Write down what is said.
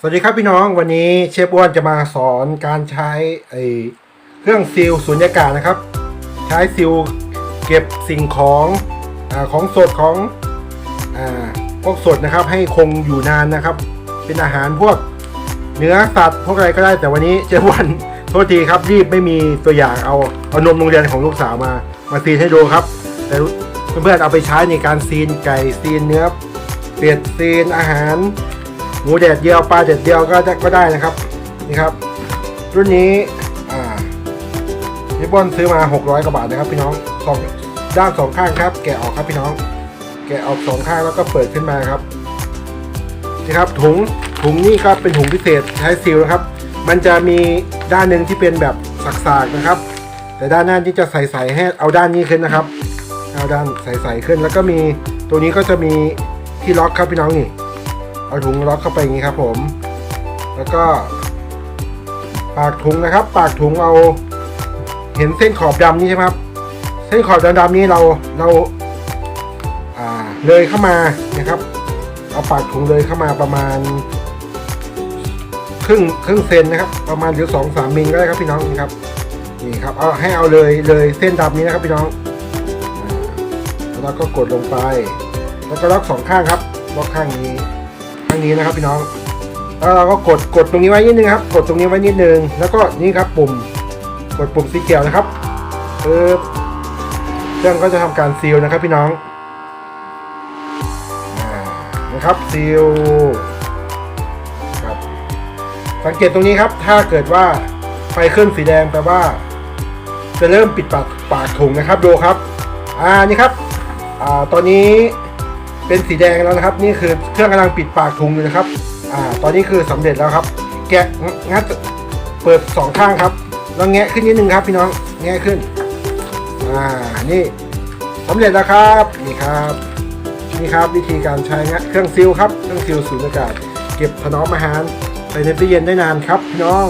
สวัสดีครับพี่น้องวันนี้เชฟอ้วนจะมาสอนการใช้ไอเครื่องซีลสุญญากาศนะครับ ใช้ซีลเก็บสิ่งของอาของสดของอาพวกสดนะครับ ให้คงอยู่นานนะครับ เป็นอาหารพวกเนื้อสัตว์พวกอะไรก็ได้แต่วันนี้เชฟอ้วนโทษทีครับรีบไม่มีตัวอย่างเอาเอานมโรงเรียนของลูกสาวมา มาซีนให้ดูครับ แต่เพื่อนๆเอาไปใช้ในการซีนไก่ซีนเนื้อเป็ดซีนอาหาร หมูแดดเดียวปลาแดดเดียวก็ได้ก็ได้นะครับนี่ครับ รุ่นนี้อ่านิปปอนซื้อมา 600กว่าบาทนะครับพี่น้องสองด้านสองข้างครับ แกะออกครับพี่น้อง แกะออกสองข้างแล้วก็เปิดขึ้นมาครับนี่ครับถุงถุงนี่ก็เป็นถุงพิเศษใช้ซีลนะครับ มันจะมีด้านหนึ่งที่เป็นแบบสักๆนะครับ แต่ด้านหน้าที่จะใส่ๆให้เอาด้านนี้ขึ้นนะครับเอาด้านใส่ๆขึ้นแล้วก็มีตัวนี้ก็จะมีที่ล็อกครับพี่น้องนี่ เอาถุงล็อกเข้าไปอย่างนี้ครับผม แล้วก็ ปากถุงนะครับ ปากถุงเอา เห็นเส้นขอบดำนี่ใช่ไหมครับ เส้นขอบดำๆนี้เราเราเลยเข้ามานะครับ เอาปากถุงเลยเข้ามาประมาณ ครึ่งครึ่งเซนนะครับ ประมาณหรือสองสามมิลก็ได้ครับพี่น้องนี่ครับนี่ครับเอาให้เอาเลยเลยเส้นดำนี้นะครับพี่น้องแล้วก็กดลงไป แล้วก็ล็อกสองข้างครับล็อกข้างนี้ ข้างนี้นะครับพี่น้องแล้วเราก็กดกดตรงนี้ไว้นิดนึงครับ กดตรงนี้ไว้นิดนึง แล้วก็นี่ครับปุ่ม กดปุ่มสีเขียวนะครับปึ๊บเครื่องก็จะทำการซีลนะครับพี่น้องนะครับซีลครับสังเกตตรงนี้ครับ ถ้าเกิดว่าไฟขึ้นสีแดงแปลว่า จะเริ่มปิดปากปากถุงนะครับดูครับ อ่านี่ครับอ่าตอนนี้ เป็นสีแดงแล้วนะครับ นี่คือเครื่องกำลังปิดปากถุงอยู่นะครับอ่าตอนนี้คือสำเร็จแล้วครับ แกะงัดเปิดสองข้างครับแล้วแงะขึ้นนิดนึงครับ พี่น้องแงะขึ้นอ่านี่สำเร็จแล้วครับนี่ครับนี่ครับวิธีการใช้งะเครื่องซิลครับเครื่องซิลสูญญากาศ เก็บถนอมอาหารใส่ในตู้เย็นได้นานครับพี่น้อง